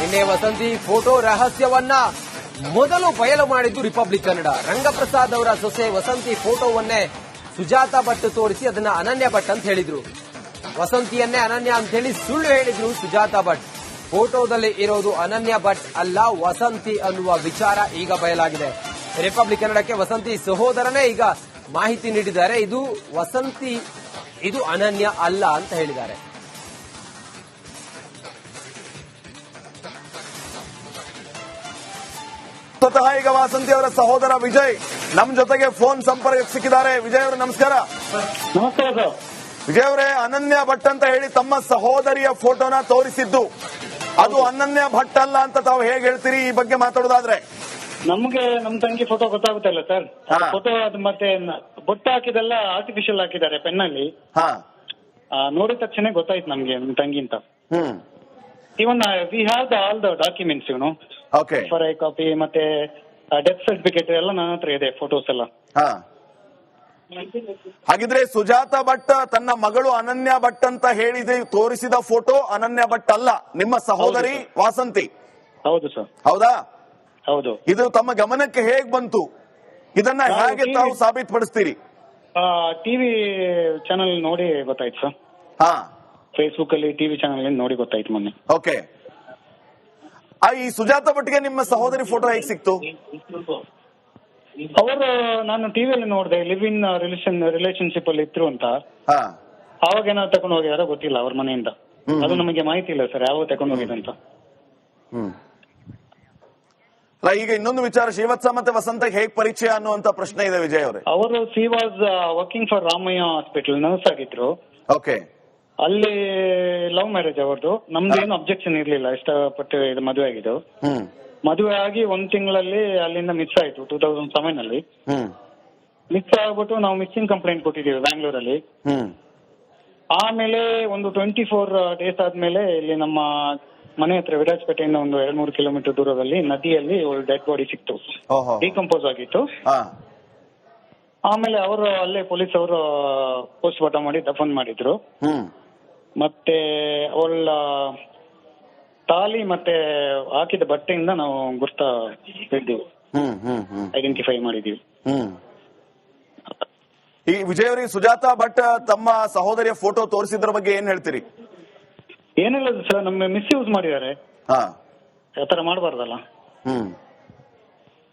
ನಿನ್ನೆ ವಸಂತಿ ಫೋಟೋ ರಹಸ್ಯವನ್ನ ಮೊದಲು ಬಯಲು ಮಾಡಿದ್ದು ರಿಪಬ್ಲಿಕ್ ಕನ್ನಡ ರಂಗಪ್ರಸಾದ್ ಅವರ ಸೊಸೆ ವಸಂತಿ ಫೋಟೋವನ್ನೇ ಸುಜಾತ ಭಟ್ ತೋರಿಸಿ ಅದನ್ನ ಅನನ್ಯ ಭಟ್ ಅಂತ ಹೇಳಿದ್ರು. ವಸಂತಿಯನ್ನೇ ಅನನ್ಯ ಅಂತ ಹೇಳಿ ಸುಳ್ಳು ಹೇಳಿದ್ರು ಸುಜಾತ ಭಟ್. ಫೋಟೋದಲ್ಲಿ ಇರೋದು ಅನನ್ಯ ಭಟ್ ಅಲ್ಲ, ವಸಂತಿ ಅನ್ನುವ ವಿಚಾರ ಈಗ ಬಯಲಾಗಿದೆ. ರಿಪಬ್ಲಿಕ್ ಕನ್ನಡಕ್ಕೆ ವಸಂತಿ ಸಹೋದರನೇ ಈಗ ಮಾಹಿತಿ ನೀಡಿದ್ದಾರೆ. ಇದು ವಸಂತಿ, ಇದು ಅನನ್ಯ ಅಲ್ಲ ಅಂತ ಹೇಳಿದ್ದಾರೆ. ಸ್ವತಃ ಈಗ ವಾಸಂತಿ ಅವರ ಸಹೋದರ ವಿಜಯ್. ನಮ್ ಜೊತೆಗೆ ಫೋನ್ ಸಂಪರ್ಕ ಸಿಕ್ಕಿದ್ದಾರೆ. ವಿಜಯ್ ಅವರು ನಮಸ್ಕಾರ. ನಮಸ್ಕಾರ ಸರ್. ವಿಜಯ್ ಅವರೇ ಅನನ್ಯ ಭಟ್ ಅಂತ ಹೇಳಿ ತಮ್ಮ ಸಹೋದರಿಯ ಫೋಟೋನ ತೋರಿಸಿದ್ದು. ಅದು ಅನನ್ಯ ಭಟ್ ಅಲ್ಲ ಅಂತ ತಾವು ಹೇಗೆ ಹೇಳ್ತೀರಿ? ಈ ಬಗ್ಗೆ ಮಾತಾಡೋದಾದ್ರೆ. ನಮ್ಗೆ ನಮ್ ತಂಗಿ ಫೋಟೋ ಗೊತ್ತಾಗುತ್ತಲ್ಲ ಸರ್? ಫೋಟೋ ಅದು ಮತ್ತೆ ಬೊಟ್ಟ ಹಾಕಿದೆಲ್ಲ ಆರ್ಟಿಫಿಷಿಯಲ್ ಹಾಕಿದ್ದಾರೆ ಪೆನ್ನಲ್ಲಿ. ಹಾ. ಆ, ನೋಡಿದ ತಕ್ಷಣ ಗೊತ್ತಾಯ್ತು ನಮ್ಗೆ ನಮ್ ತಂಗಿ ಅಂತ. Even we have the all the documents ಇವನು. ಓಕೆ ಫಾರ್ ಐ ಕಾಪಿ ಮತ್ತೆ ಡೆತ್ ಸರ್ಟಿಫಿಕೇಟ್ ಎಲ್ಲ ನನ್ನ ಹತ್ರ ಇದೆ ಫೋಟೋಸ್ ಎಲ್ಲ. ಹಾ. ಹಾಗಿದ್ರೆ ಸುಜಾತ ಭಟ್ ತನ್ನ ಮಗಳು ಅನನ್ಯ ಭಟ್ ಅಂತ ಹೇಳಿದ ತೋರಿಸಿದ ಫೋಟೋ ಅನನ್ಯ ಭಟ್ ಅಲ್ಲ ನಿಮ್ಮ ಸಹೋದರಿ ವಾಸಂತಿ. ಹೌದು ಸರ್. ಹೌದಾ? ಹೌದು. ಇದು ತಮ್ಮ ಗಮನಕ್ಕೆ ಹೇಗ್ ಬಂತು? ಇದನ್ನ ಹೇಗೆ ತಾವು ಸಾಬೀತುಪಡಿಸ್ತೀರಿ? ಟಿವಿ ಚಾನಲ್ ನೋಡಿ ಗೊತ್ತಾಯ್ತು ಸರ್. ಹಾ. ಫೇಸ್ಬುಕ್ ಅಲ್ಲಿ ಟಿವಿ ಚಾನಲ್ ನೋಡಿ ಗೊತ್ತಾಯ್ತು ಮೊನ್ನೆ. ಓಕೆ ಈ ಸುಜಾತ ಭಟ್ಗೆ ನಿಮ್ಮ ಸಹೋದರಿ ಫೋಟೋ ಹೇಗೆ ಸಿಕ್ತು? ಅವರು ನಾನು ಟಿವಿಯಲ್ಲಿ ನೋಡಿದೆ ಲಿವ್ ಇನ್ ರಿಲೇಷನ್ ರಿಲೇಶನ್ಶಿಪ್ ಅಲ್ಲಿ ಇದ್ರು ಅಂತ. ಹಾ. ಅವಾಗ ಏನಾದ್ರು ತಗೊಂಡು ಹೋಗಿದಾರ ಗೊತ್ತಿಲ್ಲ ಅವ್ರ ಮನೆಯಿಂದ. ಅದು ನಮಗೆ ಮಾಹಿತಿ ಇಲ್ಲ ಸರ್ ಯಾವಾಗ ತಗೊಂಡು ಹೋಗಿದೆ ಅಂತ. ಹ್ಮ್. ಅಲ್ಲ ಈಗ ಇನ್ನೊಂದು ವಿಚಾರ ಶ್ರೀವತ್ಸ ಮತ್ತೆ ವಸಂತ ಹೇಗ್ ಪರಿಚಯ ಅನ್ನುವಂತ ಪ್ರಶ್ನೆ ಇದೆ ವಿಜಯ್ ಅವರೇ. ಅವರು she was working for Ramaiah hospital nurse ಆಗಿದ್ರು. ಓಕೆ ಅಲ್ಲಿ ಲವ್ ಮ್ಯಾರೇಜ್ ಅವರದು. ನಮ್ದು ಏನು ಅಬ್ಜೆಕ್ಷನ್ ಇರ್ಲಿಲ್ಲ ಇಷ್ಟಪಟ್ಟು ಇದು ಮದುವೆ ಆಗಿದ್ದು. ಹ್ಮ್. ಮದುವೆ ಆಗಿ ಒಂದ್ ತಿಂಗಳಲ್ಲಿ ಅಲ್ಲಿಂದ ಮಿಸ್ ಆಯ್ತು ಟೂ ತೌಸಂಡ್ ಸೆವೆನ್ ಅಲ್ಲಿ. ಹ್ಮ್. ಮಿಸ್ ಆಗ್ಬಿಟ್ಟು ನಾವು ಮಿಸ್ಸಿಂಗ್ ಕಂಪ್ಲೇಂಟ್ ಕೊಟ್ಟಿದ್ದೀವಿ ಬ್ಯಾಂಗ್ಳೂರಲ್ಲಿ ಹ್ಮ್. ಆಮೇಲೆ ಒಂದು ಟ್ವೆಂಟಿ ಫೋರ್ ಡೇಸ್ ಆದ್ಮೇಲೆ ಇಲ್ಲಿ ನಮ್ಮ ಮನೆ ಹತ್ರ ವಿರಾಜಪೇಟೆಯಿಂದ ಒಂದು ಎರಡ್ ಮೂರು ಕಿಲೋಮೀಟರ್ ದೂರದಲ್ಲಿ ನದಿಯಲ್ಲಿ ಡೆಡ್ ಬಾಡಿ ಸಿಕ್ತು. ಓಹೋ. ಡಿಕಂಪೋಸ್ ಆಗಿತ್ತು. ಹಾ. ಆಮೇಲೆ ಅವರು ಅಲ್ಲೇ ಪೊಲೀಸ್ ಅವರು ಪೋಸ್ಟ್ ಮಾರ್ಟಮ್ ಮಾಡಿ ದಫನ್ ಮಾಡಿದ್ರು. ಹ್ಮ್. ಮತ್ತೆ ಅವಳ ತಾಲಿ ಮತ್ತೆ ಹಾಕಿದ ಬಟ್ಟೆಯಿಂದ ನಾವು ಗುರ್ತ ಹಿಡಿದೆವು ಐಡೆಂಟಿಫೈ ಮಾಡಿದೀವಿ ಹ್ಮ್. ಈ ವಿಜಯ್ ಅವರಿಗೆ ಸುಜಾತ ಭಟ್ ತಮ್ಮ ಸಹೋದರಿಯ ಫೋಟೋ ತೋರಿಸಿದ್ರ ಬಗ್ಗೆ ಏನ್ ಹೇಳ್ತೀರಿ? ಏನಿಲ್ಲ ಸರ್ ನಮ್ಮ ಮಿಸ್ಯೂಸ್ ಮಾಡಿದ್ದಾರೆ. ಹಾ. ಆತರ ಮಾಡಬಾರ್ದಲ್ಲ. ಹ್ಮ್.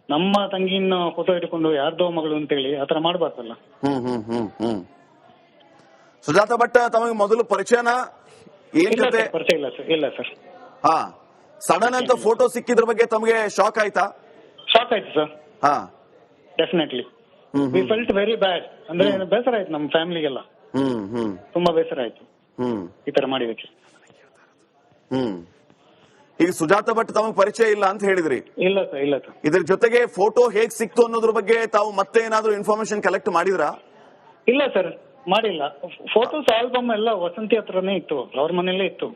ನಮ್ಮ ತಂಗಿನ ಫೋಟೋ ಇಟ್ಕೊಂಡು ಯಾರ್ದೋ ಮಗಳು ಅಂತೇಳಿ ಆತರ ಮಾಡಬಾರ್ದಲ್ಲ. ಹ್ಮ್ ಹ್ಮ್ ಹ್ಮ್ ಹ್ಮ್. ಸುಜಾತ ಭಟ್ ತಮಗೆ ಮೊದಲು ಪರಿಚಯನ? ಏನ್ ಜೊತೆ? ಪರಿಚಯ ಇಲ್ಲ ಸರ್ ಇಲ್ಲ ಸರ್. ಹಾ ಸಡನ್ ಅಂತ ಫೋಟೋ ಸಿಕ್ಕಿದ್ರ ಬಗ್ಗೆ ತಮಗೆ ಶಾಕ್ ಆಯ್ತಾ? ಶಾಕ್ ಆಯ್ತು ಸರ್. ಹಾ. Definitely we felt very bad ಅಂದ್ರೆ ಬೇಸರ ಆಯ್ತು ನಮ್ಮ ಫ್ಯಾಮಿಲಿಗೆಲ್ಲ. ಹ್ಮ್ ಹ್ಮ್. ತುಂಬಾ ಬೇಸರ ಆಯ್ತು. ಹ್ಮ್. ಈ ತರ ಮಾಡಿದಕ್ಕೆ ಹ್ಮ್. ಈಗ ಸುಜಾತ ಭಟ್ ತಮಗೆ ಪರಿಚಯ ಇಲ್ಲ ಅಂತ ಹೇಳಿದ್ರಿ. ಇಲ್ಲ ಸರ್ ಇಲ್ಲ ಸರ್. ಇದ್ರ ಜೊತೆಗೆ ಫೋಟೋ ಹೇಗ್ ಸಿಕ್ತು ಅನ್ನೋದ್ರ ಬಗ್ಗೆ ತಾವು ಮತ್ತೆ ಏನಾದ್ರೂ ಇನ್ಫಾರ್ಮೇಶನ್ ಕಲೆಕ್ಟ್ ಮಾಡಿದ್ರಾ? ಇಲ್ಲ ಸರ್ ಮಾಡಿಲ್ಲ. ಫೋಟೋಸ್ ಆಲ್ಬಮ್ ಎಲ್ಲ ವಸಂತಿ ಹತ್ರನೇ ಇತ್ತು. ಅವ್ರ ಮನೆಯಲ್ಲೇ ಇತ್ತು.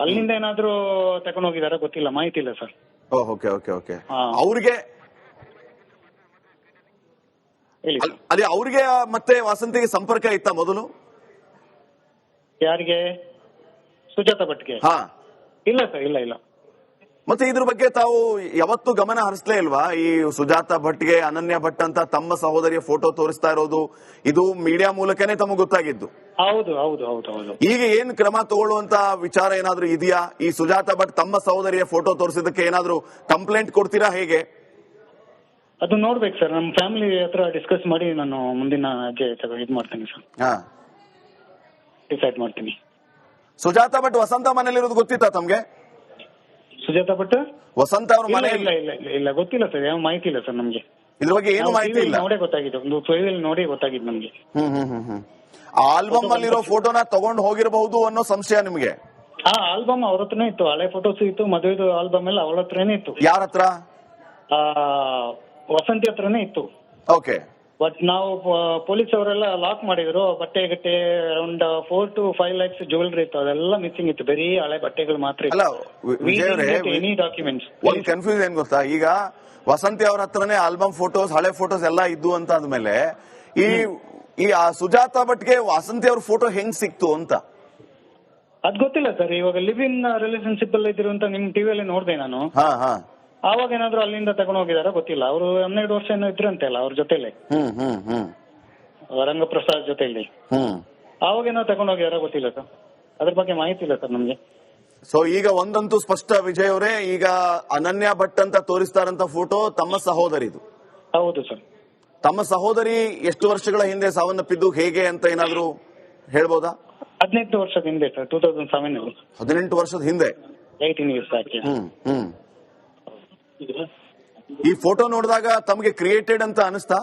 ಅಲ್ಲಿಂದ ಏನಾದ್ರೂ ತಗೊಂಡು ಹೋಗಿದಾರ ಗೊತ್ತಿಲ್ಲ ಮಾಹಿತಿ ಇಲ್ಲ ಸರ್. Okay okay okay. ಅವ್ರಿಗೆ ಅಲ್ಲಿ ಅವ್ರಿಗೆ ಮತ್ತೆ ವಸಂತಿಗೆ ಸಂಪರ್ಕ ಇತ್ತ ಮೊದಲು? ಯಾರಿಗೆ? ಸುಜಾತ ಭಟ್ಗೆ? ಹಾ. ಇಲ್ಲ ಸರ್ ಇಲ್ಲ ಇಲ್ಲ. ಮತ್ತೆ ಇದ್ರ ಬಗ್ಗೆ ತಾವು ಯಾವತ್ತೂ ಗಮನ ಹರಿಸ್ಲೇ ಇಲ್ವಾ? ಈ ಸುಜಾತ ಭಟ್ಗೆ ಅನನ್ಯ ಭಟ್ ಅಂತ ತಮ್ಮ ಸಹೋದರಿಯ ಫೋಟೋ ತೋರಿಸ್ತಾ ಇರೋದು ಇದು ಮೀಡಿಯಾ ಮೂಲಕನೇ ತಮಗೆ ಗೊತ್ತಾಗಿದ್ದು. ಹೌದು ಹೌದು ಹೌದು ಹೌದು. ಈಗ ಏನ್ ಕ್ರಮ ತಗೊಳ್ಳುವಂತ ವಿಚಾರ ಏನಾದ್ರೂ ಇದೆಯಾ? ಈ ಸುಜಾತ ಭಟ್ ತಮ್ಮ ಸಹೋದರಿಯ ಫೋಟೋ ತೋರಿಸಿದಕ್ಕೆ ಏನಾದ್ರೂ ಕಂಪ್ಲೇಂಟ್ ಕೊಡ್ತೀರಾ ಹೇಗೆ? ಅದು ನೋಡ್ಬೇಕು ಸರ್. ನಮ್ಮ ಫ್ಯಾಮಿಲಿ ಹತ್ರ ಡಿಸ್ಕಸ್ ಮಾಡಿ ನಾನು ಮುಂದಿನ ಇದು ಮಾಡ್ತೀನಿ ಸರ್. ಡಿಸೈಡ್ ಮಾಡ್ತೀನಿ. ಸುಜಾತ ಭಟ್ ವಸಂತ ಮನೇಲಿರೋದು ಗೊತ್ತಿತ್ತಾ ತಮ್ಗೆ? ಸುಜಾತ ಭಟ್? ವಸಂತ ಅವ್ರ ಇಲ್ಲ ಇಲ್ಲ ಇಲ್ಲ ಇಲ್ಲ ಇಲ್ಲ ಗೊತ್ತಿಲ್ಲ ಸರ್ ಯಾವ ಮಾಹಿತಿ ಇಲ್ಲ ಸರ್ ನಮ್ಗೆ. ಇದ್ರ ಬಗ್ಗೆ ಏನು ಮಾಹಿತಿ ಇಲ್ಲ. ನೋಡೇ ಗೊತ್ತಾಗಿದೆ ಒಂದು ಫೈಲ್ ನೋಡಿ ಗೊತ್ತಾಗಿದೆ ನಮ್ಗೆ. ಹ್ಮ್ ಹ್ಮ್ ಹ್ಮ್ ಹ್ಮ್. ಆಲ್ಬಮ್ ಅಲ್ಲಿರೋ ಫೋಟೋನ ತಗೊಂಡು ಹೋಗಿರಬಹುದು ಅನ್ನೋ ಸಂಶಯ ನಿಮ್ಗೆ? ಆ ಆಲ್ಬಮ್ ಅವ್ರ ಹತ್ರನೇ ಇತ್ತು ಹಳೆ ಫೋಟೋಸ್ ಇತ್ತು ಮದುವೆದು ಆಲ್ಬಮ್ ಎಲ್ಲ ಅವಳ ಹತ್ರನೇ ಇತ್ತು. ಯಾರ ಹತ್ರ? ಆ ವಸಂತಿ ಹತ್ರನೇ ಇತ್ತು. ಓಕೆ. ಬಟ್ ನಾವು ಪೊಲೀಸ್ ಅವರೆಲ್ಲ ಲಾಕ್ ಮಾಡಿದ್ರು. ಬಟ್ಟೆ Gatte around four to five lakhs jewellery ಇತ್ತು. ಅದೆಲ್ಲ ಮಿಸ್ಸಿಂಗ್ ಇತ್ತು. ಬರೀ ಹಳೆ ಬಟ್ಟೆಗಳು ಮಾತ್ರ ಅಲ್ಲ ವಿ- ವಿಜಯ್ ಅವರೇ ಎನಿ ಡಾಕ್ಯುಮೆಂಟ್ಸ್ ಒಂದು ಕನ್ಫ್ಯೂಸ್ ಏನ್ ಗೊತ್ತಾ? ಈಗ ವಸಂತಿ ಅವ್ರ ಹತ್ರನೇ ಆಲ್ಬಮ್ ಫೋಟೋಸ್ ಹಳೆ ಫೋಟೋಸ್ ಎಲ್ಲ ಇದ್ದು ಅಂತ ಆದ್ಮೇಲೆ ಈ ಈ ಆ ಸುಜಾತ ಭಟ್ಗೆ ವಸಂತಿ ಅವ್ರ ಫೋಟೋ ಹೆಂಗ್ ಸಿಕ್ತು ಅಂತ? ಅದ್ ಗೊತ್ತಿಲ್ಲ ಸರ್. ಇವಾಗ ಲಿವ್ ಇನ್ ರಿಲೇಶನ್ಶಿಪ್ ಅಲ್ಲಿ ಇದ್ದಿರುವಂತ ನಿಮ್ ಟಿವಿಯಲ್ಲಿ ನೋಡ್ದೆ ನಾನು. ಹಾ ಹಾ. ಆವಾಗ ಏನಾದ್ರು ಅಲ್ಲಿಂದ ತಗೊಂಡು ಹೋಗಿದಾರ? ಗೊತ್ತಿಲ್ಲ. ಅವರು ಹನ್ನೆರಡು ವರ್ಷ ಏನೋ ಇದ್ರಂತೆ ಅಲ್ಲ ಅವ್ರ ಜೊತೆಲೆ. ಹ್ಮ್ ಹ್ಮ್ ಹ್ಮ್. ರಂಗಪ್ರಸಾದ್ ಜೊತೆಲಿ. ಹ್ಮ್. ಆವಾಗ ಏನೋ ತಗೊಂಡು ಹೋಗಿದಾರ ಗೊತ್ತಿಲ್ಲ ಸರ್. ಅದ್ರ ಬಗ್ಗೆ ಮಾಹಿತಿ ಇಲ್ಲ ಸರ್ ನಮ್ಗೆ. ಸೊ ಈಗ ಒಂದಂತೂ ಸ್ಪಷ್ಟ ವಿಜಯ್ ಅವರೇ ಈಗ ಅನನ್ಯ ಭಟ್ ಅಂತ ತೋರಿಸ್ತಾರಂತ ಫೋಟೋ ತಮ್ಮ ಸಹೋದರಿದು. ಹೌದು ಸರ್. ತಮ್ಮ ಸಹೋದರಿ ಎಷ್ಟು ವರ್ಷಗಳ ಹಿಂದೆ ಸಾವನ್ನಪ್ಪಿದ್ದು ಹೇಗೆ ಅಂತ ಏನಾದ್ರು ಹೇಳ್ಬೋದಾ? ಹದಿನೆಂಟು ವರ್ಷದ ಹಿಂದೆ ಸರ್ ಟೂ ತೌಸಂಡ್ ಸೆವೆನ್ ಅಲ್ಲಿ. ಹದಿನೆಂಟು ವರ್ಷದ ಹಿಂದೆ. ಏಯ್ಟೀನ್ ಇಯರ್ಸ್ ಆಗಿ ಹ್ಮ್ ಹ್ಮ್. ಈ ಫೋಟೋ ನೋಡಿದಾಗ ತಮಗೆ ಕ್ರಿಯೇಟೆಡ್ ಅಂತ ಅನಿಸ್ತಾ?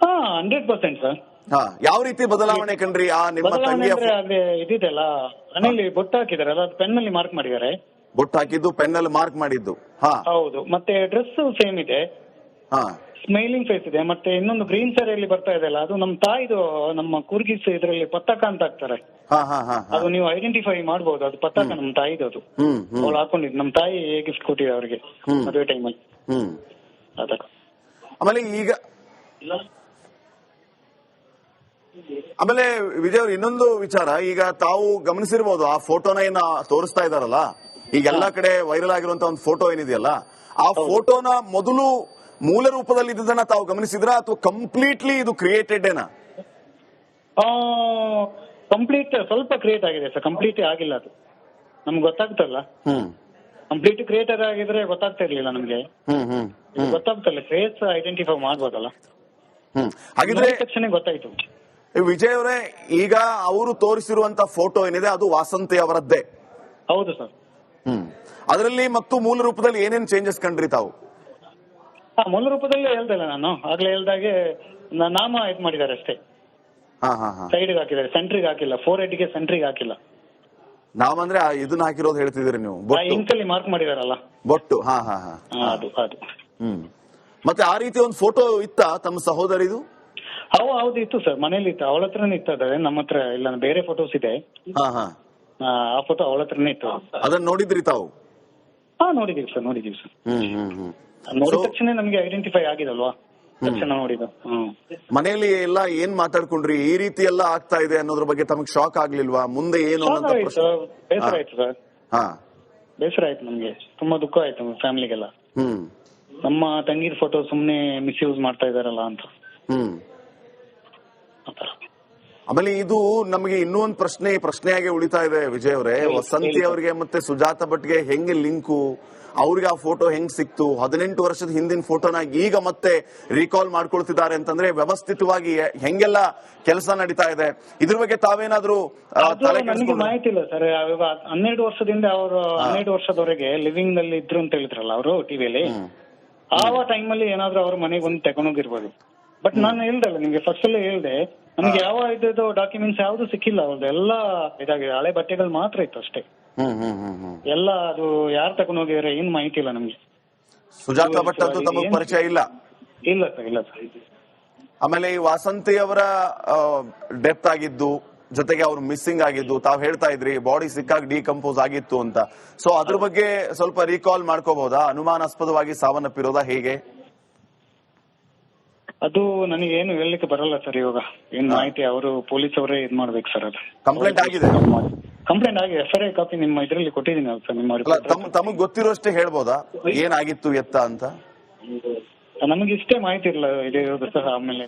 ಹಾ ಹಂಡ್ರೆಡ್ ಪರ್ಸೆಂಟ್ ಸರ್. ಹಾ ಯಾವ ರೀತಿ ಬದಲಾವಣೆ ಕಂಡ್ರಿ ಆ ನಿಮ್ಮ ಬದಲಾವಣೆ ತಂಗಿಯ ಅಂದ್ರೆ ಅಲ್ಲಿ ಇದಿದೆಲ್ಲ ಮನೇಲಿ ಬೊಟ್ಟು ಹಾಕಿದಾರಲ್ಲ ಅದು ಪೆನ್ ಅಲ್ಲಿ ಮಾರ್ಕ್ ಮಾಡಿದ್ದಾರೆ. ಬೊಟ್ಟು ಹಾಕಿದ್ದು ಪೆನ್ನಲ್ಲಿ ಮಾರ್ಕ್ ಮಾಡಿದ್ದು. ಹಾ. ಹೌದು ಮತ್ತೆ ಡ್ರೆಸ್ ಸೇಮ್ ಇದೆ. ಹಾ. ಸ್ಮೈಲಿಂಗ್ ಫೇಸ್ ಇದೆ. ಮತ್ತೆ ಇನ್ನೊಂದು ಗ್ರೀನ್ ಅಲ್ಲಿ ಬರ್ತಾ ಇದೆ ಅಲ್ಲ ಅದು ನಮ್ಮ ತಾಯಿದು ನಮ್ಮ ಕೂರ್ಗಿಸ್ ಇದರಲ್ಲಿ ಪತ್ತಕ ಅಂತ ಹಾಕ್ತಾರೆ. ಹಾ ಹಾ ಹಾ ಹಾ. ಅದು ನೀವು ಐಡೆಂಟಿಫೈ ಮಾಡಬಹುದು ಅದು ಪತ್ತಕ ನಮ್ಮ ತಾಯಿದು ಅದು. ಅವಳು ಹಾಕೊಂಡಿದ್ದು. ನಮ್ಮ ತಾಯಿ ಗಿಫ್ಟ್ ಕೊಟ್ಟಿದೆ ಅವ್ರಿಗೆ. ಮದುವೆ ಟೈಮಲ್ಲಿ ಆಮೇಲೆ ಈಗ ಆಮೇಲೆ ವಿಜಯ್ ಅವ್ರ ಇನ್ನೊಂದು ವಿಚಾರ. ಈಗ ತಾವು ಗಮನಿಸಿರ್ಬೋದು ಆ ಫೋಟೋನ ಏನ ತೋರಿಸ್ತಾ ಇದಾರಲ್ಲ ಈಗ ಎಲ್ಲಾ ಕಡೆ ವೈರಲ್ ಆಗಿರುವಂತ ಒಂದು ಫೋಟೋ ಏನಿದೆಯಲ್ಲ? ಆ ಫೋಟೋನ ಮೊದಲು ಮೂಲ ರೂಪದಲ್ಲಿ ಇದ್ದದನ್ನ ತಾವು ಗಮನಿಸಿದ್ರ? ಅಥವಾ ಕಂಪ್ಲೀಟ್ಲಿ ಇದು ಕ್ರಿಯೇಟೆಡ್ ಏನಾ? ಕಂಪ್ಲೀಟ್ ಸ್ವಲ್ಪ ಕ್ರಿಯೇಟ್ ಆಗಿದೆ ಸರ್. ಕಂಪ್ಲೀಟ್ ಆಗಿಲ್ಲ ಅದು. ನಮ್ಗೆ ಗೊತ್ತಾಗ್ತಲ್ಲ. ಕಂಪ್ಲೀಟ್ ಕ್ರಿಯೇಟರ್ ಆಗಿದ್ರೆ ಗೊತ್ತಾಗ್ತಾ ಇರ್ಲಿಲ್ಲ ನಮ್ಗೆ. ಗೊತ್ತಾಗ್ತಲ್ಲ. ಫೇಸ್ ಐಡೆಂಟಿಫೈ ಮಾಡ್ಬೋದಲ್ಲ. ಹಾಗಿದ್ರೆ ತಕ್ಷಣ ಗೊತ್ತಾಯ್ತು. ವಿಜಯ್ ಅವರೇ ಈಗ ಅವರು ತೋರಿಸಿರುವಂತ ಫೋಟೋ ಏನಿದೆ ಅದು ವಾಸಂತಿ ಅವರದ್ದೇ. ಹೌದು ಸರ್. ಹ್ಮ್. ಅದರಲ್ಲಿ ಮತ್ತು ಮೂಲ ರೂಪದಲ್ಲಿ ಏನೇನ್ ಚೇಂಜಸ್ ಕಂಡ್ರಿ ತಾವು? ಹಾ ಮೂಲ ರೂಪದಲ್ಲಿ ಹೇಳ್ದಲ್ಲ ನಾನು. ಆಗ್ಲೇ ಹೇಳ್ದಾಗೆ ನ- ನಾಮ ಇದ್ ಮಾಡಿದ್ದಾರೆ ಅಷ್ಟೇ. ಹಾ ಹಾ ಹಾ. ಸೈಡ್ಗೆ ಹಾಕಿದ್ದಾರೆ. ಸೆಂಟ್ರಿಗೆ ಹಾಕಿಲ್ಲ. ಫೋರ್ ಏಟಿಗೆ ಸೆಂಟ್ರಿಗೆ ಹಾಕಿಲ್ಲ. ನಾವಂದ್ರೆ ಆ ಇದನ್ನ ಹಾಕಿರೋದು ಹೇಳ್ತಿದ್ದೀರಿ ನೀವು. ಆ ಬೊಟ್ಟು. ಇಂಕ್ ಅಲ್ಲಿ ಮಾರ್ಕ್ ಮಾಡಿದಾರಲ್ಲ. ಬೊಟ್ಟು. ಹಾ ಹಾ ಹಾ. ಹಾ, ಅದು ಅದು. ಹ್ಮ್. ಮತ್ತೆ ಆ ರೀತಿ ಒಂದು ಫೋಟೋ ಇತ್ತ ತಮ್ಮ ಸಹೋದರಿದು? ಅವು ಹೌದು ಇತ್ತು ಸರ್. ಮನೇಲಿ ಇತ್ತು. ಅವಳ ಹತ್ರನೇ ಇತ್ತು ಅದೇ ನಮ್ಮ ಹತ್ರ ಇಲ್ಲ ಬೇರೆ ಫೋಟೋಸ್ ಇದೆ. ಹಾ ಹಾ. ಆ, ಆ ಫೋಟೋ ಅವಳ ಹತ್ರನೇ ಇತ್ತು. ಅದನ್ನ ನೋಡಿದ್ರಿ ತಾವು? ಹಾ ನೋಡಿದೀವಿ ಸರ್. ನೋಡಿದೀವಿ ಸರ್. ಹ್ಮ್ ಹ್ಮ್ ಹ್ಮ್. ನೋಡಿದ ತಕ್ಷಣ ನಮ್ಗೆ ಐಡೆಂಟಿಫೈ ಆಗಿದಲ್ವಾ? ತಕ್ಷಣ ನೋಡಿದ ಮನೆಯಲ್ಲಿ ಎಲ್ಲ ಏನ್ ಮಾತಾಡ್ಕೊಂಡ್ರಿ? ಈ ರೀತಿ ಎಲ್ಲ ಆಗ್ತಾ ಇದೆ ಅನ್ನೋದ್ರ ಬಗ್ಗೆ ತಮಗ್ ಶಾಕ್ ಆಗ್ಲಿಲ್ವಾ? ಮುಂದೆ ಏನು ಅನ್ನೋಂತ ಪ್ರಶ್ನೆ. ಬೇಸರ ಆಯ್ತು ಸರ್. ಹಾ. ಬೇಸರ ಆಯ್ತು ನಮ್ಗೆ. ತುಂಬಾ ದುಃಖ ಆಯ್ತು ಫ್ಯಾಮಿಲಿಗೆಲ್ಲ ಹ್ಮ್. ನಮ್ಮ ತಂಗೀರ್ ಫೋಟೋ ಸುಮ್ನೆ ಮಿಸ್ಯೂಸ್ ಮಾಡ್ತಾ ಇದಾರಲ್ಲ ಅಂತ. ಹ್ಮ್. ಆಮೇಲೆ ಇದು ನಮಗೆ ಇನ್ನೊಂದು ಒಂದು ಪ್ರಶ್ನೆ ಪ್ರಶ್ನೆಯಾಗಿ ಉಳಿತಾ ಇದೆ ವಿಜಯ್ ಅವರೇ. ವಸಂತಿ. ಅವರಿಗೆ ಮತ್ತೆ ಸುಜಾತ ಭಟ್ಗೆ ಹೆಂಗೆ ಲಿಂಕು? ಅವ್ರಿಗೆ ಆ ಫೋಟೋ ಹೆಂಗ್ ಸಿಕ್ತು? ಹದಿನೆಂಟು ವರ್ಷದ ಹಿಂದಿನ ಫೋಟೋನ ಈಗ ಮತ್ತೆ ರೀಕಾಲ್ ಮಾಡ್ಕೊಳ್ತಿದ್ದಾರೆ ಅಂತಂದ್ರೆ ವ್ಯವಸ್ಥಿತವಾಗಿ ಹೆಂಗೆಲ್ಲ ಕೆಲಸ ನಡೀತಾ ಇದೆ? ಇದ್ರ ಬಗ್ಗೆ ತಾವೇನಾದ್ರೂ ಮಾಹಿತಿ ಇಲ್ಲ ಸರ್. ಹನ್ನೆರಡು ವರ್ಷದಿಂದ ಅವರು ಹನ್ನೆರಡು ವರ್ಷದವರೆಗೆ ಲಿವಿಂಗ್ನಲ್ಲಿ ಇದ್ರು ಅಂತ ಹೇಳಿದ್ರಲ್ಲ ಅವರು ಟಿವಿಯಲ್ಲಿ ಆವ ಟೈಮಲ್ಲಿ ಏನಾದ್ರೂ ಅವ್ರ ಮನೆಗೆ ಒಂದು ತಗೊಂಡೋಗಿರ್ಬೋದು. ಬಟ್ ನಾನು ಹೇಳ್ದಲ್ಲ ನಿಮ್ಗೆ ಫಸ್ಟ್ ಅಲ್ಲೇ ಹೇಳ್ದೆ. ನಮ್ಗೆ ಯಾವ ಇದ್ದು ಡಾಕ್ಯುಮೆಂಟ್ಸ್ ಯಾವ್ದು ಸಿಕ್ಕಿಲ್ಲ ಅವ್ರದ್ದು ಎಲ್ಲ ಇದಾಗಿದೆ. ಹಳೆ ಬಟ್ಟೆಗಳು ಮಾತ್ರ ಇತ್ತು ಅಷ್ಟೇ. ಹ್ಮ್ ಹ್ಮ್ ಹ್ಮ್ ಹ್ಮ್. ಎಲ್ಲ ಅದು ಯಾರು ಹೋಗಿದಾರೆ ಏನ್ ಮಾಹಿತಿ ಇಲ್ಲ ನಮ್ಗೆ. ಸುಜಾತ ಭಟ್ ಅದು ತಮಗ್ ಪರಿಚಯ ಇಲ್ಲ? ಇಲ್ಲ ಸರ್ ಇಲ್ಲ ಸರ್. ಆಮೇಲೆ ಈ ವಾಸಂತಿ ಅವರ ಡೆತ್ ಆಗಿದ್ದು ಜೊತೆಗೆ ಅವ್ರು ಮಿಸ್ಸಿಂಗ್ ಆಗಿದ್ದು ತಾವ್ ಹೇಳ್ತಾ ಇದ್ರಿ ಬಾಡಿ ಸಿಕ್ಕಾಗ ಡಿಕಂಪೋಸ್ ಆಗಿತ್ತು ಅಂತ. ಸೊ ಅದ್ರ ಬಗ್ಗೆ ಸ್ವಲ್ಪ ರೀಕಾಲ್ ಮಾಡ್ಕೋಬಹುದಾ ಅನುಮಾನಾಸ್ಪದವಾಗಿ ಸಾವನ್ನಪ್ಪಿರೋದಾ ಹೇಗೆ? ಅದು ನನಗೆ ಏನು ಹೇಳಲಿಕ್ಕೆ ಬರಲ್ಲ ಸರ್ ಇವಾಗ. ಏನ್ ಮಾಹಿತಿ ಅವರು ಪೊಲೀಸ್ ಅವರೇ ಇದ್ ಮಾಡ್ಬೇಕು ಸರ್ ಅದು. ಕಂಪ್ಲೇಂಟ್ ಆಗಿದೆ? ಕಂಪ್ಲೇಂಟ್ ಆಗಿ ಎಫ್ ಐ ಕಾಪಿ ನಿಮ್ಮ ಇದರಲ್ಲಿ ಕೊಟ್ಟಿದ್ದೀನಿ ಸರ್ ನಿಮ್ಮ ತಮಗೆ ಗೊತ್ತಿರೋಷ್ಟೇ ಹೇಳ್ಬೋದಾ? ಏನಾಗಿತ್ತು ಎತ್ತ ಅಂತ? ನಮಗೆ ಇಷ್ಟೇ ಮಾಹಿತಿ ಇಲ್ಲ ಇದೆ ಸರ್ ಆಮೇಲೆ.